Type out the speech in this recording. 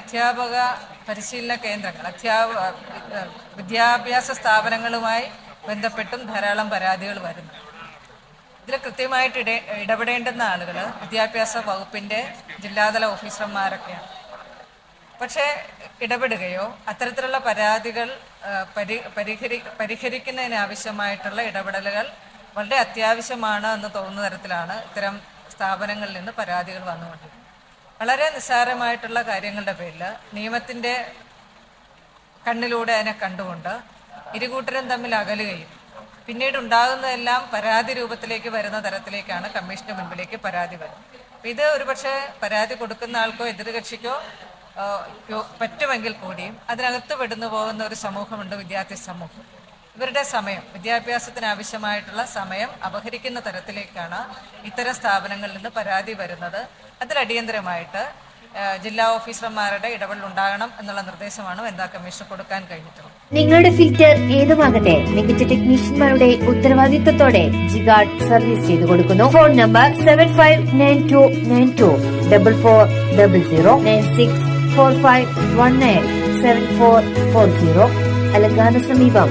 അധ്യാപക പരിശീലന കേന്ദ്രങ്ങൾ അധ്യാപ വിദ്യാഭ്യാസ സ്ഥാപനങ്ങളുമായി ബന്ധപ്പെട്ടും ധാരാളം പരാതികൾ വരുന്നു. ഇതിൽ കൃത്യമായിട്ട് ഇട ഇടപെടേണ്ടുന്ന ആളുകൾ വിദ്യാഭ്യാസ വകുപ്പിന്റെ ജില്ലാതല ഓഫീസർമാരൊക്കെയാണ്. പക്ഷേ ഇടപെടുകയോ അത്തരത്തിലുള്ള പരാതികൾ പരി പരിഹരി പരിഹരിക്കുന്നതിനാവശ്യമായിട്ടുള്ള ഇടപെടലുകൾ വളരെ അത്യാവശ്യമാണ് എന്ന് തോന്നുന്ന തരത്തിലാണ് ഇത്തരം സ്ഥാപനങ്ങളിൽ നിന്ന് പരാതികൾ വന്നുകൊണ്ടിരിക്കുന്നത്. വളരെ നിസ്സാരമായിട്ടുള്ള കാര്യങ്ങളുടെ പേരിൽ നിയമത്തിന്റെ കണ്ണിലൂടെ അതിനെ കണ്ടുകൊണ്ട് ഇരുകൂട്ടരും തമ്മിൽ അകലുകയും പിന്നീട് ഉണ്ടാകുന്നതെല്ലാം പരാതി രൂപത്തിലേക്ക് വരുന്ന തരത്തിലേക്കാണ് കമ്മീഷന് മുൻപിലേക്ക് പരാതി വരുന്നത്. ഇത് ഒരുപക്ഷെ പരാതി കൊടുക്കുന്ന ആൾക്കോ എതിർകക്ഷിക്കോ പറ്റുമെങ്കിൽ കൂടിയും അതിനകത്ത് പെടുന്നു പോകുന്ന ഒരു സമൂഹമുണ്ട് വിദ്യാർത്ഥി സമൂഹം. ഇവരുടെ സമയം വിദ്യാഭ്യാസത്തിന് ആവശ്യമായിട്ടുള്ള സമയം അപഹരിക്കുന്ന തരത്തിലേക്കാണ് ഇത്തരം സ്ഥാപനങ്ങളിൽ നിന്ന് പരാതി വരുന്നത്. അതിൽ അടിയന്തരമായിട്ട് ജില്ലാ ഓഫീസർമാരുടെ ഇടപെടൽ ഉണ്ടാകണം എന്നുള്ള നിർദ്ദേശമാണ് വനിതാ കമ്മീഷൻ കൊടുക്കാൻ കഴിഞ്ഞിട്ടുള്ളത്. നിങ്ങളുടെ ഫിൽറ്റർ ഏതുമാകട്ടെ മികച്ച ടെക്നീഷ്യന്മാരുടെ ഉത്തരവാദിത്തത്തോടെ ജിഗാർഡ് സർവീസ് ചെയ്തു കൊടുക്കുന്നു. Phone number seven five nine two nine two double four double zero nine six four five one nine seven four four zero അലങ്കാന സമീപം